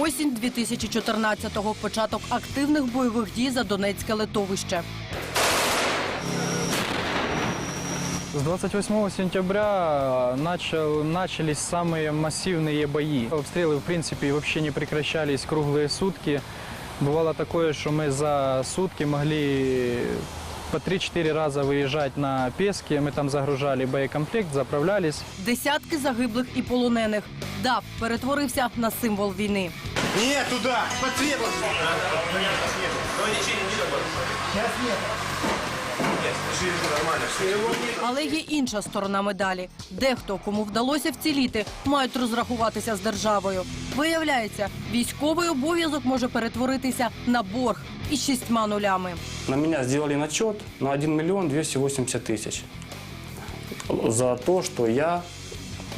Осінь 2014-го. Початок активних бойових дій за Донецьке литовище. С 28 сентября начал, начались самые массивные бои. Обстрелы, в принципе, вообще не прекращались круглые сутки. Бывало такое, что мы за сутки могли по 3-4 раза выезжать на Пески. Мы там загружали боекомплект, заправлялись. Десятки загиблих і полонених. ДАВ перетворився на символ війни. Нет, туда, под светло. Але є інша сторона медалі. Дехто, кому вдалося вціліти, мають розрахуватися з державою. Виявляється, військовий обов'язок може перетворитися на борг із шістьма нулями. На меня сделали начет на 1 миллион 280 тысяч за то, что я,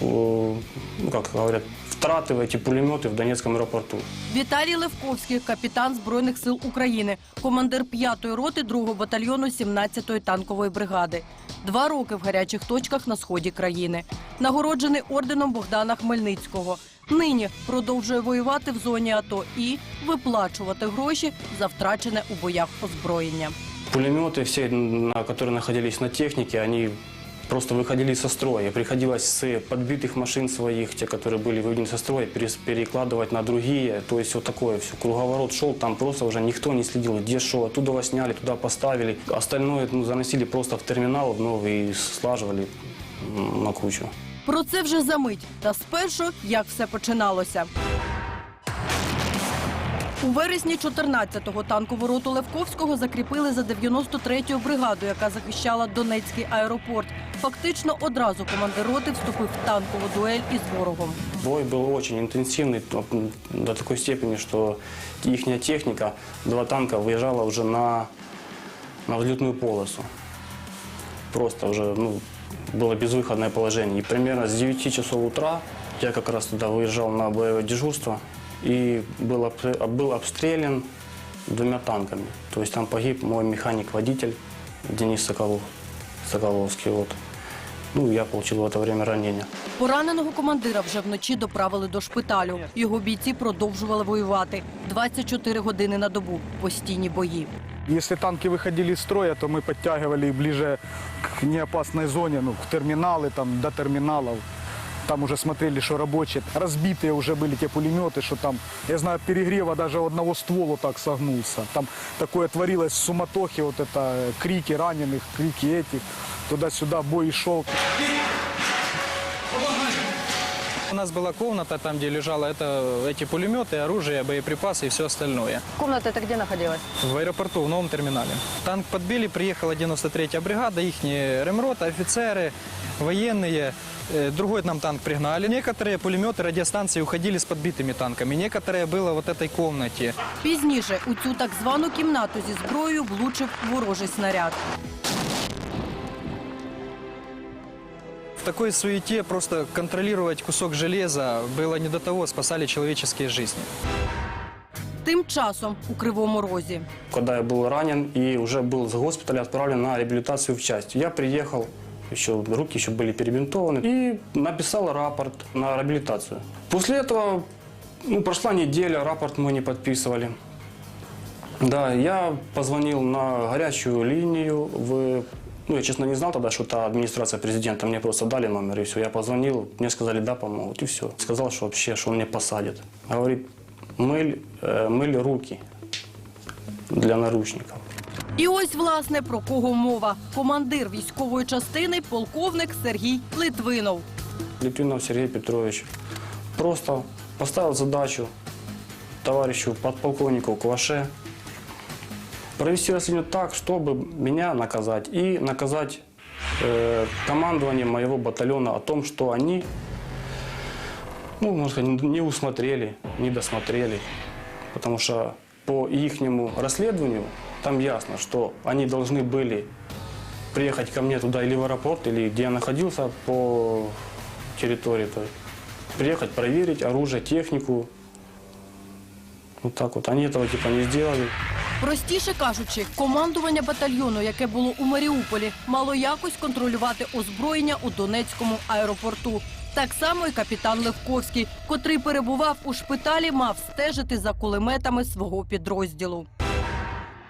э, ну, как говорят, втратив эти пулеметы в Донецком аэропорту. Віталій Левковський, капітан Збройних сил України, командир 5-ї роти 2-го батальйону 17-ї танкової бригади. Два роки в гарячих точках на сході країни. Нагороджений орденом Богдана Хмельницького. Нині продовжує воювати в зоні АТО і виплачувати гроші за втрачене у боях озброєння. Пулеметы все, на, которые находились на технике, они просто выходили со строя. Приходилось с подбитых машин своих, те, которые были выведены со строя, перес- перекладывать на другие. То есть вот такое все. Круговорот шел, там просто уже никто не следил, где шел. Оттуда его сняли, туда поставили. Остальное ну, заносили просто в терминал в новый и слаживали м, на кучу. Про це вже за мить. Та спершу як все починалося. У вересні 14-го танкову роту Левковського закріпили за 93-ю бригаду, яка захищала Донецький аеропорт. Фактично одразу командир роти вступив в танкову дуель із ворогом. Бой був дуже інтенсивний, до такої степені, що їхня техніка, два танка виїжджала вже на на взлітну полосу. Просто вже ну, було безвиходне положення. І примерно з 9 часов утра я якраз туди виїжджав на бойове дежурство і був, був обстрілян двома танками. Тобто там погиб мой механік-водитель Денис Соколов. Соколовский. Вот. Ну, я получил в это время ранение. Пораненого командира вже вночі доправили до шпиталю. Його бійці продовжували воювати 24 години на добу. Постійні бої. Если танки выходили из строя, то мы подтягивали их ближе к неопасной зоне, ну, к терминалы, там, до терминалов. Там уже смотрели, что рабочие. Разбитые уже были те пулеметы, что там, я знаю, от перегрева даже одного ствола так согнулся. Там такое творилось в суматохе, вот это э, крики раненых, крики этих. Туда-сюда бой шел. У нас была комната, там, где лежало это, эти пулеметы, оружие, боеприпасы и все остальное. Комната это где находилась? В аэропорту, в новом терминале. Танк подбили, приехала 93-я бригада, их ремрота, офицеры, военные. Э, Другой нам танк пригнали. Некоторые пулеметы, радиостанции уходили с подбитыми танками. Некоторые было вот этой комнате. Пізніше у цю так звану кімнату зі зброєю влучив ворожий снаряд. Такой суете просто контролировать кусок железа было не до того, спасали человеческие жизни. Тим часом у Кривому Розі. когда я был ранен и уже был с госпиталя отправлен на реабилитацию в часть. Я приехал, еще руки еще были перебинтованы, и написал рапорт на реабилитацию. После этого ну, прошла неделя, рапорт мы не подписывали. Да, я позвонил на горячую линию в... Ну, я, честно, не знал тогда, что это администрация президента. Мне просто дали номер, и все. Я позвонил, мне сказали, да, помогут, и все. Сказал, что вообще, что он меня посадит. Говорит, мыль, э, мыль руки для наручников. І ось, власне, про кого мова. Командир військової частини, полковник Сергій Литвинов. Литвинов Сергей Петрович просто поставил задачу товарищу подполковнику Кваше провести расследование так, чтобы меня наказать и наказать э, командование моего батальона о том, что они, ну, можно сказать, не усмотрели, не досмотрели. Потому что по ихнему расследованию там ясно, что они должны были приехать ко мне туда или в аэропорт, или где я находился по территории той. Приехать, проверить оружие, технику. Вот так вот. Они этого типа не сделали. Простіше кажучи, командування батальйону, яке було у Маріуполі, мало якось контролювати озброєння у Донецькому аеропорту. Так само і капітан Левковський, котрий перебував у шпиталі, мав стежити за кулеметами свого підрозділу.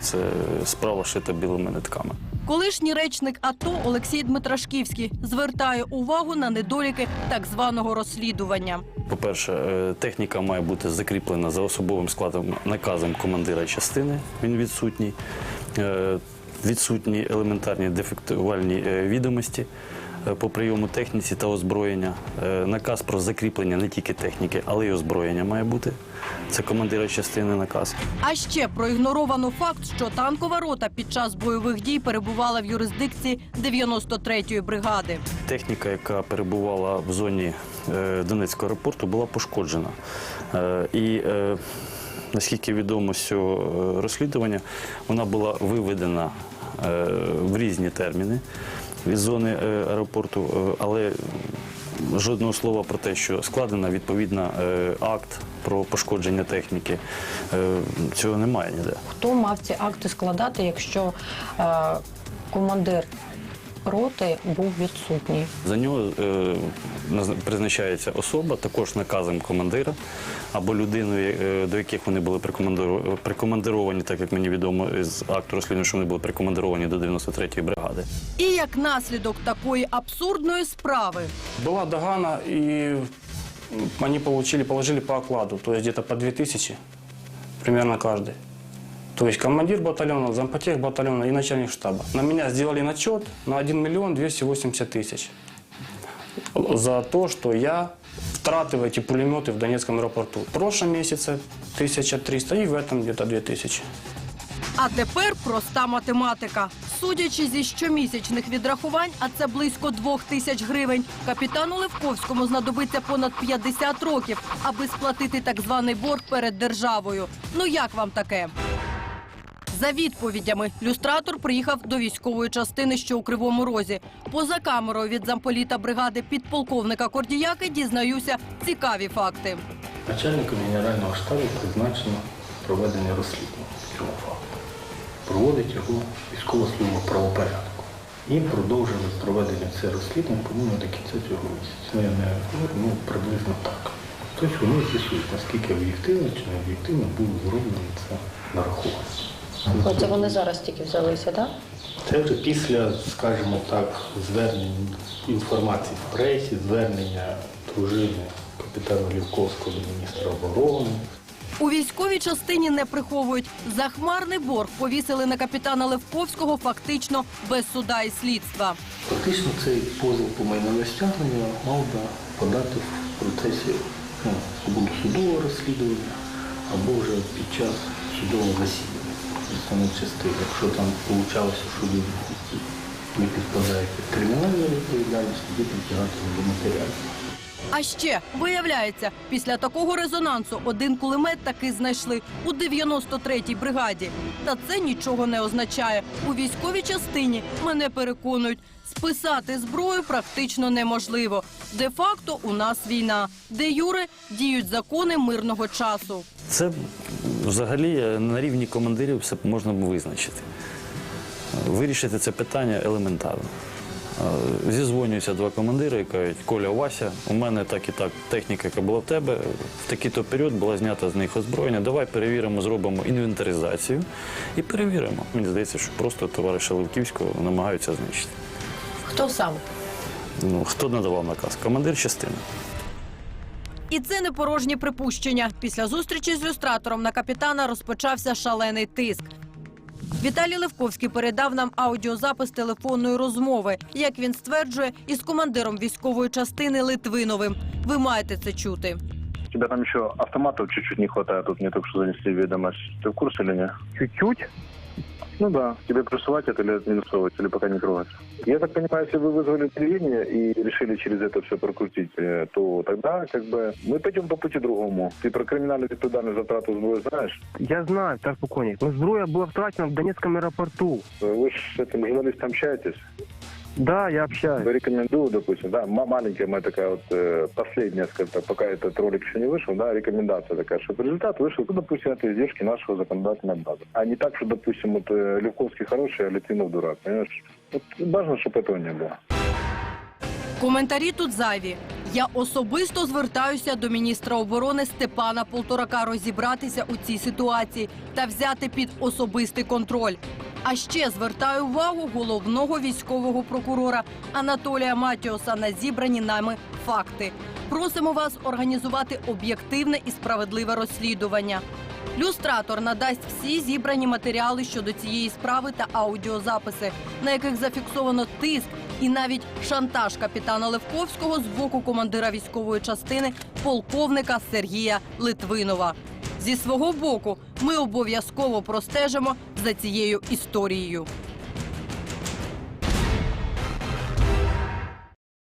Це справа шита білими нитками. Колишній речник АТО Олексій Дмитрашківський звертає увагу на недоліки так званого розслідування. По-перше, е, техніка має бути закріплена за особовим складом наказом командира частини. Він відсутній. Е, Відсутні елементарні дефектувальні е, відомості по прийому техніці та озброєння. Е, Наказ про закріплення не тільки техніки, але й озброєння має бути. Це командира частини наказ. А ще проігноровано факт, що танкова рота під час бойових дій перебувала в юрисдикції 93-ї бригади. Техніка, яка перебувала в зоні е, Донецького аеропорту, була пошкоджена. Е, І е, наскільки відомо з цього е, розслідування, вона була виведена е, в різні терміни від зони е, аеропорту, е, але жодного слова про те, що складена відповідна е, акт про пошкодження техніки, цього немає ніде. Хто мав ці акти складати, якщо командир роти був відсутній? За нього е, призначається особа, також наказом командира або людиною, е, до яких вони були прикомандировані, так як мені відомо з акту розслідування, що вони були прикомандировані до 93-ї бригади. І як наслідок такої абсурдної справи Была догана, и они получили, положили по окладу, то есть где-то по 2000, примерно каждый. То есть командир батальона, зампотех батальона и начальник штаба. На меня сделали начет на 1 миллион 280 тысяч. За то, что я втратил эти пулеметы в Донецком аэропорту. В прошлом месяце 1300 и в этом где-то 2000. А тепер проста математика. Судячи зі щомісячних відрахувань, а це близько двох тисяч гривень, капітану Левковському знадобиться понад 50 років, аби сплатити так званий борг перед державою. Ну як вам таке? За відповідями люстратор приїхав до військової частини, що у Кривому Розі. Поза камерою від замполіта бригади підполковника Кордіяки дізнаюся цікаві факти. Начальником Генерального штабу призначено проведення розслідування цього факту. Проводить його військова служба правопорядку. І продовжили проведення цього розслідування, по-моєму, до кінця цього місяця. Ну, я не говорю, ну, приблизно так. Тобто вони з'ясують, наскільки об'єктивно чи не об'єктивно було зроблено це нарахування. Оце вони зараз тільки взялися, так? Це вже після, скажімо так, звернень інформації в пресі, звернення дружини капітана Лівковського до міністра оборони. У військовій частині не приховують. Захмарний борг повісили на капітана Левковського фактично без суда і слідства. Фактично цей позов по майнове стягнення мав би подати в процесі ну, або судового розслідування, або вже під час судового засідання. Основної частини, якщо там вийшло, що він не підпадає під кримінальну відповідальність, тоді притягати до матеріалів. А ще виявляється, після такого резонансу один кулемет таки знайшли у 93-й бригаді. Та це нічого не означає. У військовій частині мене переконують, списати зброю практично неможливо. Де-факто у нас війна, де юре діють закони мирного часу. Це взагалі е, на рівні командирів все можна визначити. Вирішити це питання елементарно. Е, Зізвонюються два командири і кажуть, Коля, Вася, у мене так і так техніка, яка була в тебе, в такий-то період була знята з них озброєння. Давай перевіримо, зробимо інвентаризацію і перевіримо. Мені здається, що просто товариша Левківського намагаються знищити. Хто сам? Ну, хто надавав наказ? Командир частини. І це не порожні припущення. Після зустрічі з люстратором на капітана розпочався шалений тиск. Віталій Левковський передав нам аудіозапис телефонної розмови, як він стверджує, із командиром військової частини Литвиновим. Ви маєте це чути. У тебя там еще автоматов чуть-чуть не хватает. Тут мне только что занесли ведомость. Ты в курсе или нет? Чуть-чуть? Ну да. Тебе плюсовать это или минусовать, или пока не трогать. Я так понимаю, если вы вызвали телевидение и решили через это все прокрутить, э, то тогда как бы мы пойдем по пути другому. Ты про криминальную відповідальність за трату зброї знаешь? Я знаю, товарищ полковник, но зброя была втрачена в Донецком аэропорту. Вы же с этим журналистом общаетесь. Да, я общаюсь. Я рекомендую, допустим, да, ма- маленькая моя такая вот э, последняя, скажем так, пока этот ролик еще не вышел, да, рекомендация такая, чтобы результат вышел, ну, допустим, это издержки нашего законодательной базы. А не так, что, допустим, вот э, Левковский хороший, а Литвинов дурак, понимаешь? Вот важно, чтобы этого не было. Коментарі тут зайві. Я особисто звертаюся до міністра оборони Степана Полторака розібратися у цій ситуації та взяти під особистий контроль. А ще звертаю увагу головного військового прокурора Анатолія Матіоса на зібрані нами факти. Просимо вас організувати об'єктивне і справедливе розслідування. Люстратор надасть всі зібрані матеріали щодо цієї справи та аудіозаписи, на яких зафіксовано тиск і навіть шантаж капітана Левковського з боку командира військової частини полковника Сергія Литвинова. Зі свого боку, ми обов'язково простежимо за цією історією.